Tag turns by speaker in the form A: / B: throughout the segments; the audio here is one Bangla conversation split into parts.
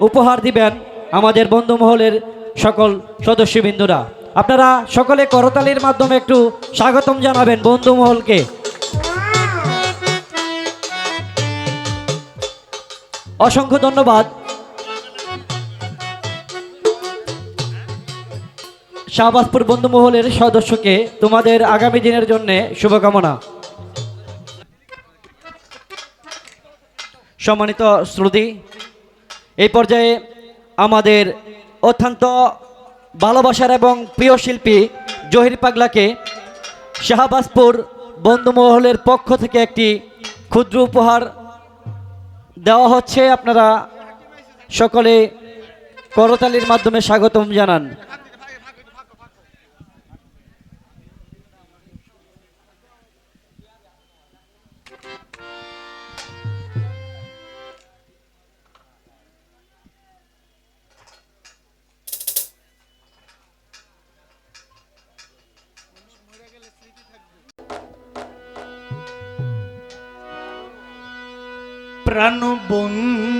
A: উপহার দিবেন আমাদের বন্ধু মহলের সকল সদস্যবৃন্দরা। আপনারা সকলে করতালির মাধ্যমে একটু স্বাগতম জানাবেন বন্ধুমহলকে। অসংখ্য ধন্যবাদ। শাহবাজপুর বন্ধুমহলের সদস্যকে তোমাদের আগামী দিনের জন্য শুভকামনা। সম্মানিত শ্রুতি এই পর্যায়ে আমাদের অত্যন্ত ভালোবাসার এবং প্রিয় শিল্পী জহির পাগলাকে শাহবাজপুর বন্ধুমহলের পক্ষ থেকে একটি ক্ষুদ্র উপহার দেওয়া হচ্ছে। আপনারা সকলে করতালির মাধ্যমে স্বাগতম জানান।
B: প্রাণ বন্ধু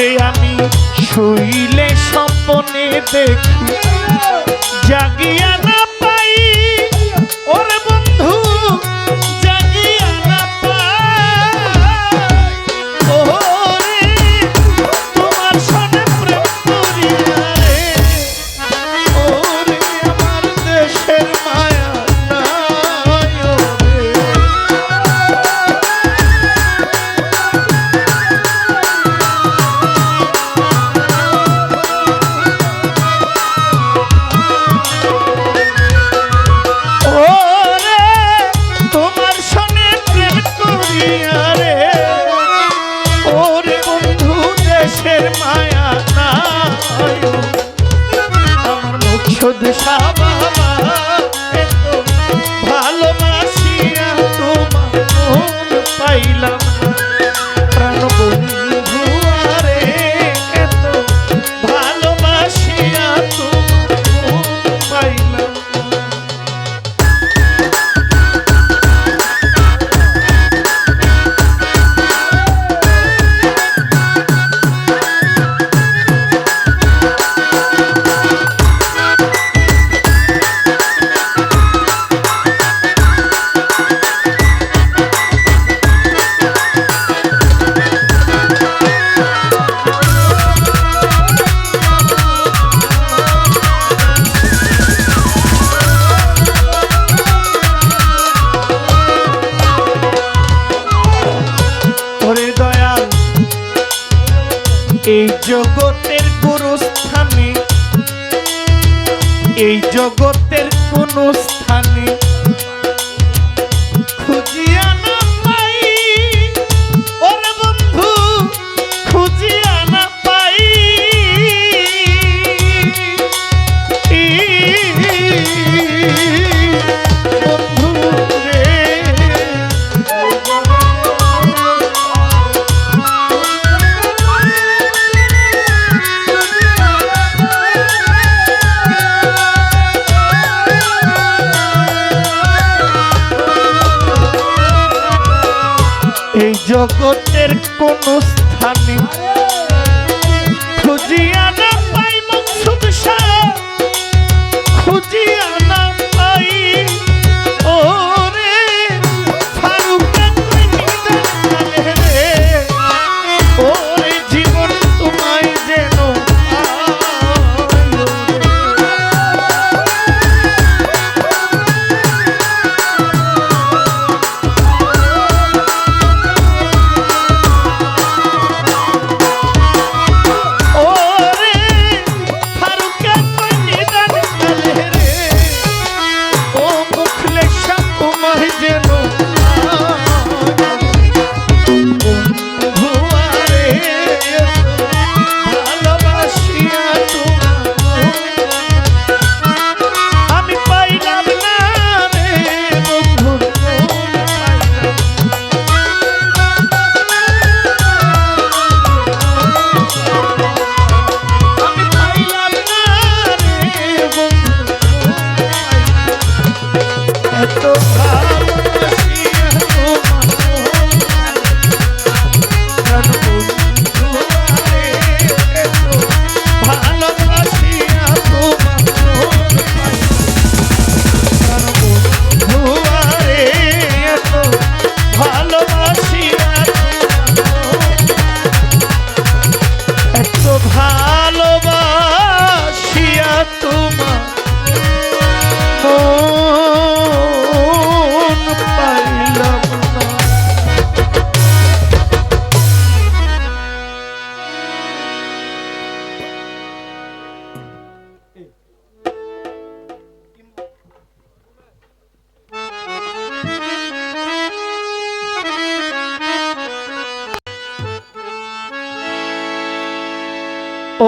B: তোরে আমি শৈলে সপনে দেখি। জাগিয়া না পাই ওরে এই জগতের কোনো স্থানে Oh. এত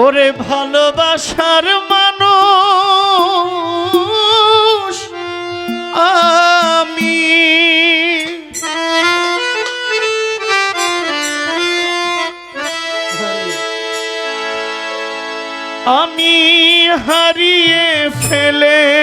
B: ওরে ভালোবাসার মানুষ আমি। আমি হারিয়ে ফেলে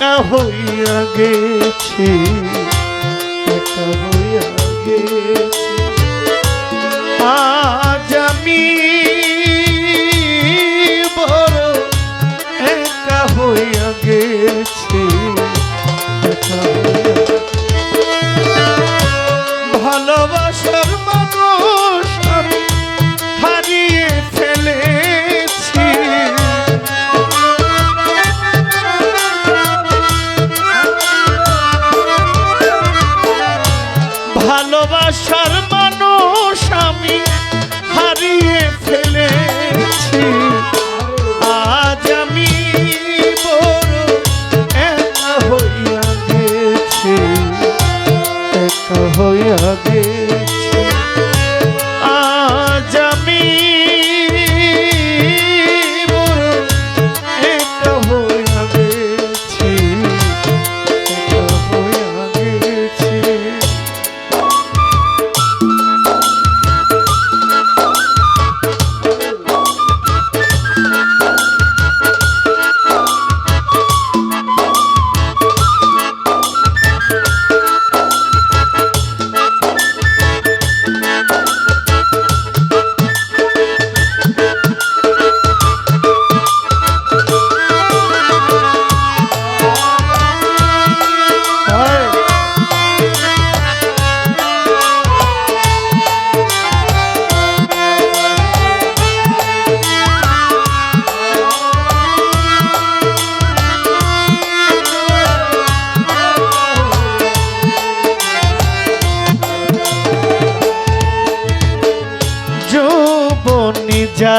B: আশা হইয়া গেছি।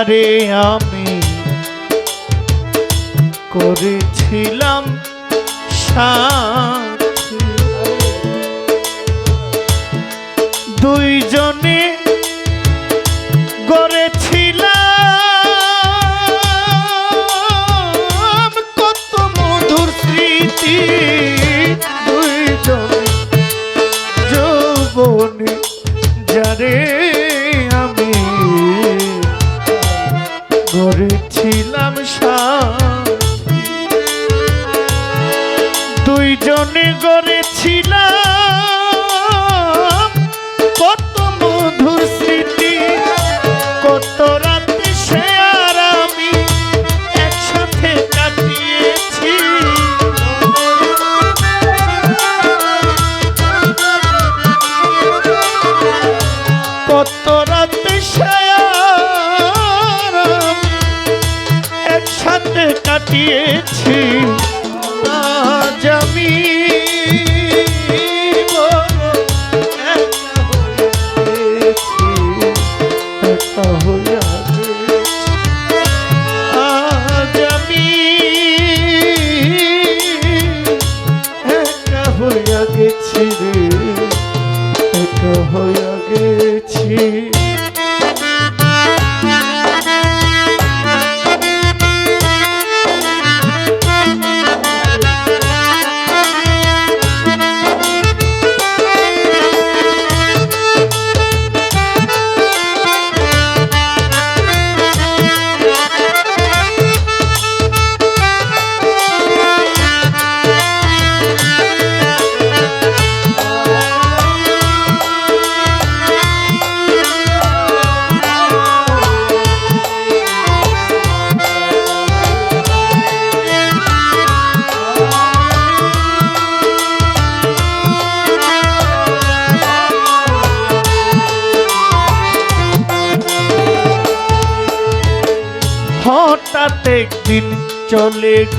B: রে আমি করেছিলাম সা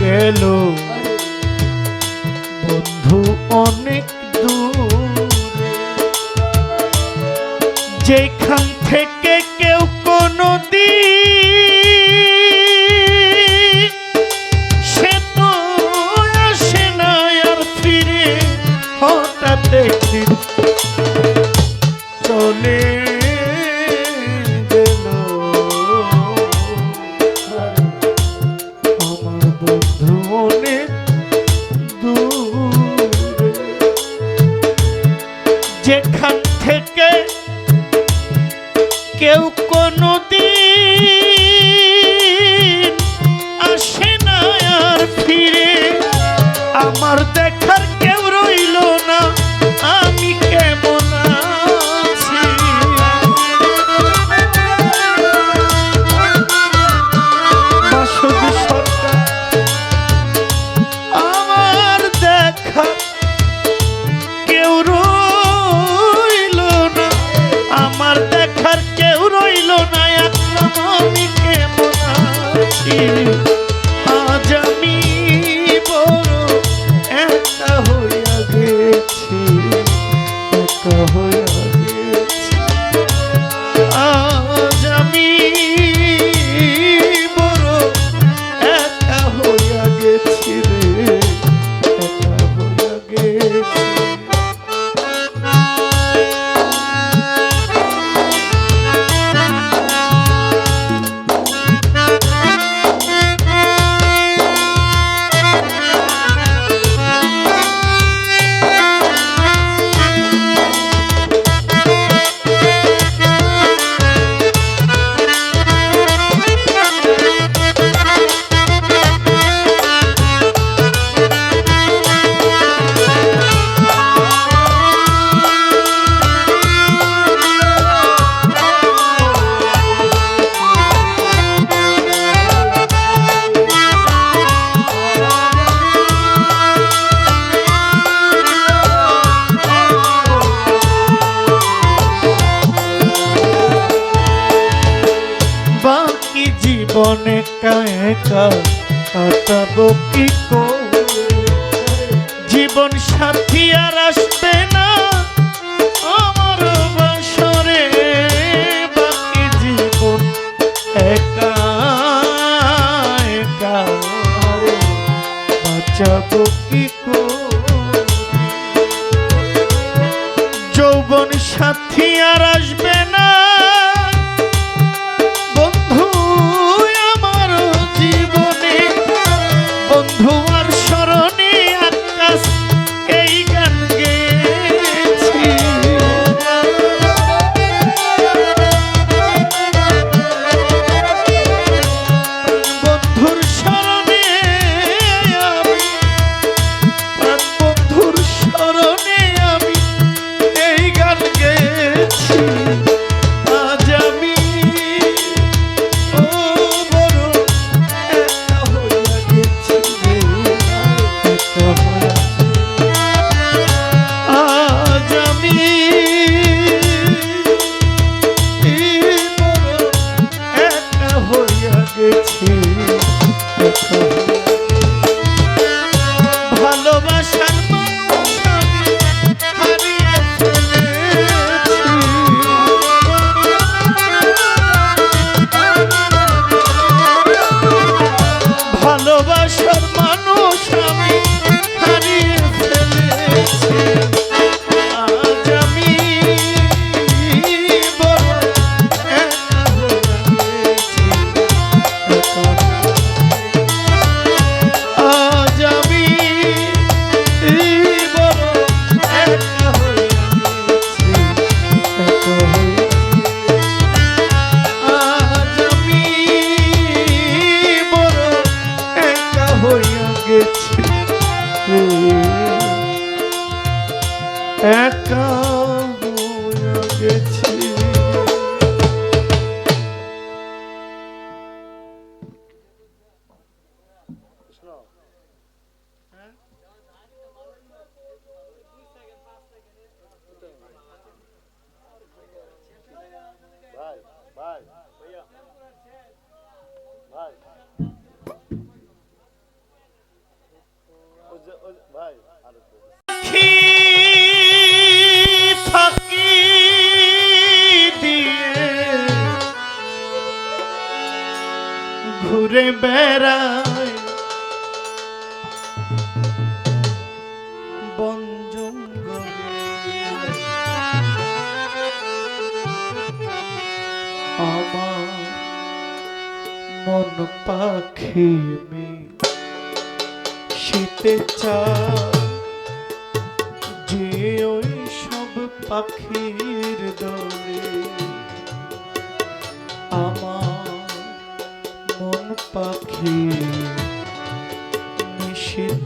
B: গেল। বন্ধু অনেক যেখান থেকে কেউ কোনো দিন সে তো আসে না আর ফিরে। হঠাৎ দেখি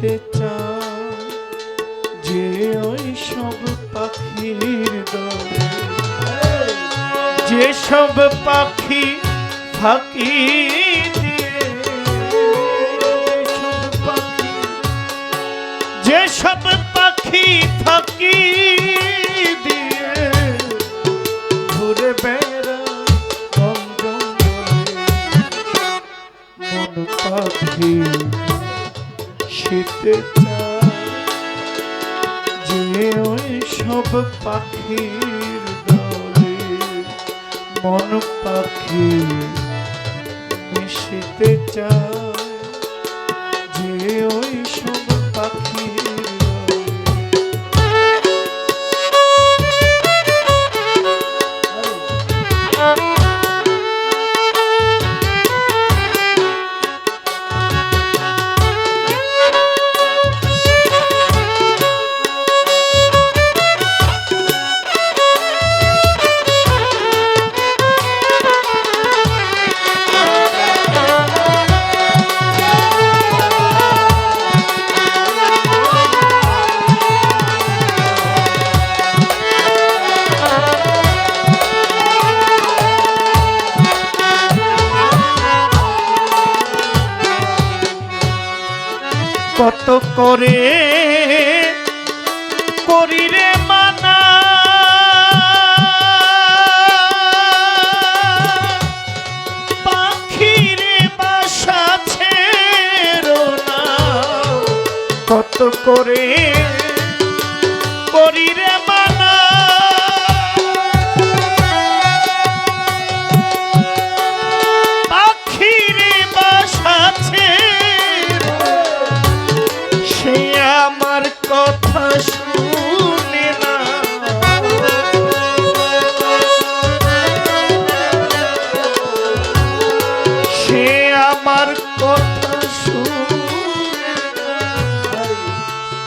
B: মন পাখি মিশিতে চায় সব পাখির দলে। যেসব পাখি ফাঁকি যেসব পাখি ফাঁকি দিয়ে ঘুরে বেড়া পাখি যে ওই সব পাখির দলে মন পাখি মিশিতে চায়।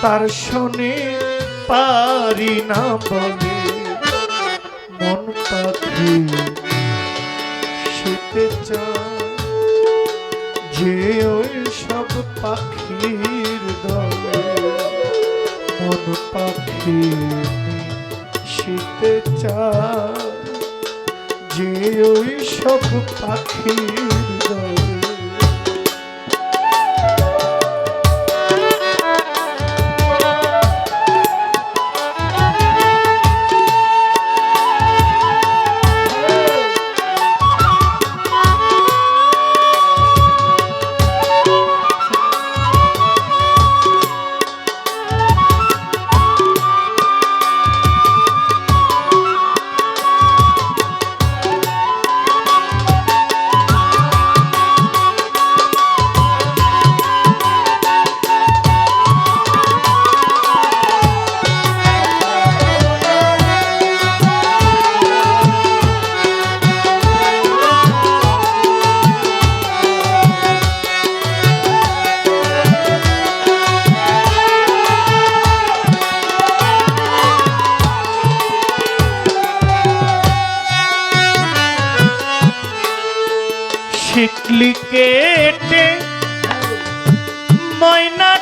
B: তার শুনে পারি না বলে। মন পাখি শুতে যে ওই সব পাখির দলে। মন পাখি শীতে চায় যে ওই সব পাখির শিকলি কেটে ময়নাটিয়া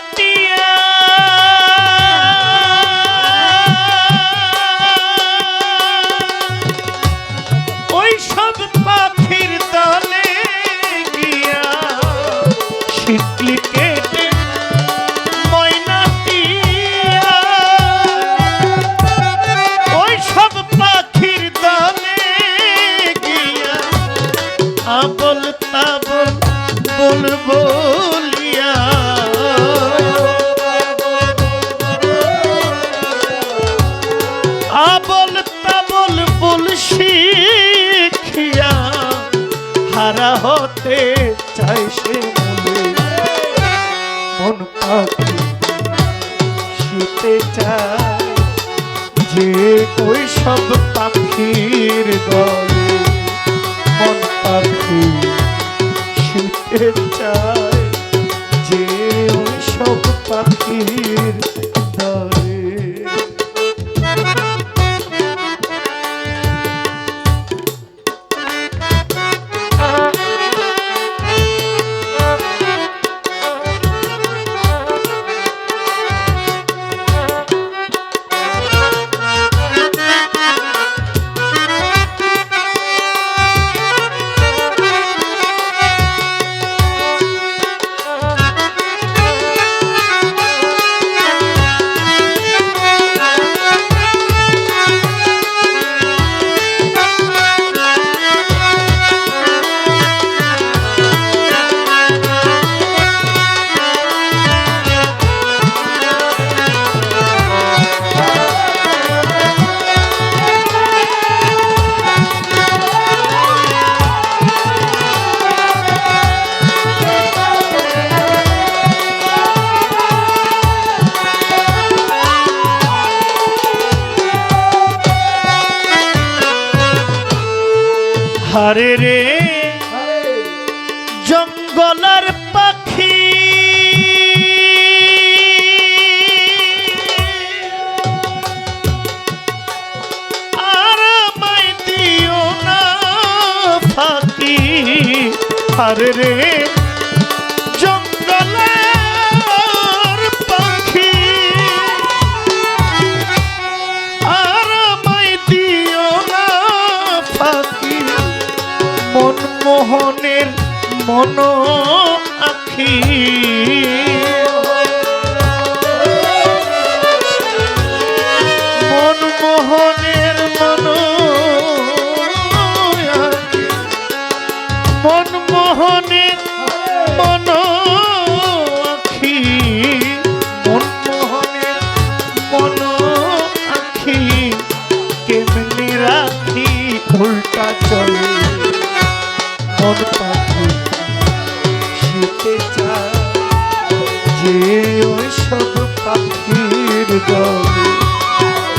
B: শুতে চায়। যে ওই সব পাখির দলে মন পাখি শুতে চায়। যে ওই সব পাখির রে মন আখি।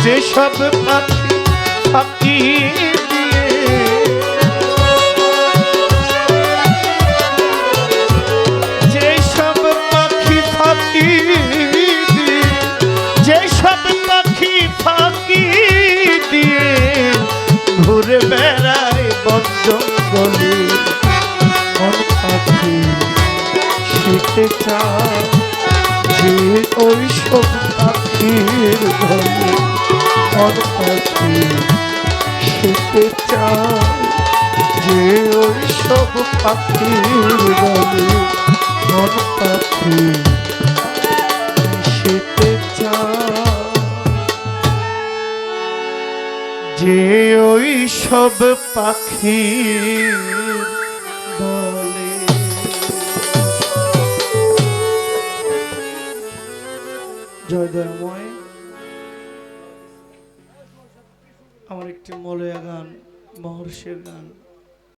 B: যে সব পাখি পাখি ফাঁকি দিয়ে ঘুরে বেড়ায় শীতে চায় যে ওই সব পাখির পাখি চায় যে ওই সব পাখির গলে মন পাখি শীতে চায় যে ওই সব পাখির chegando.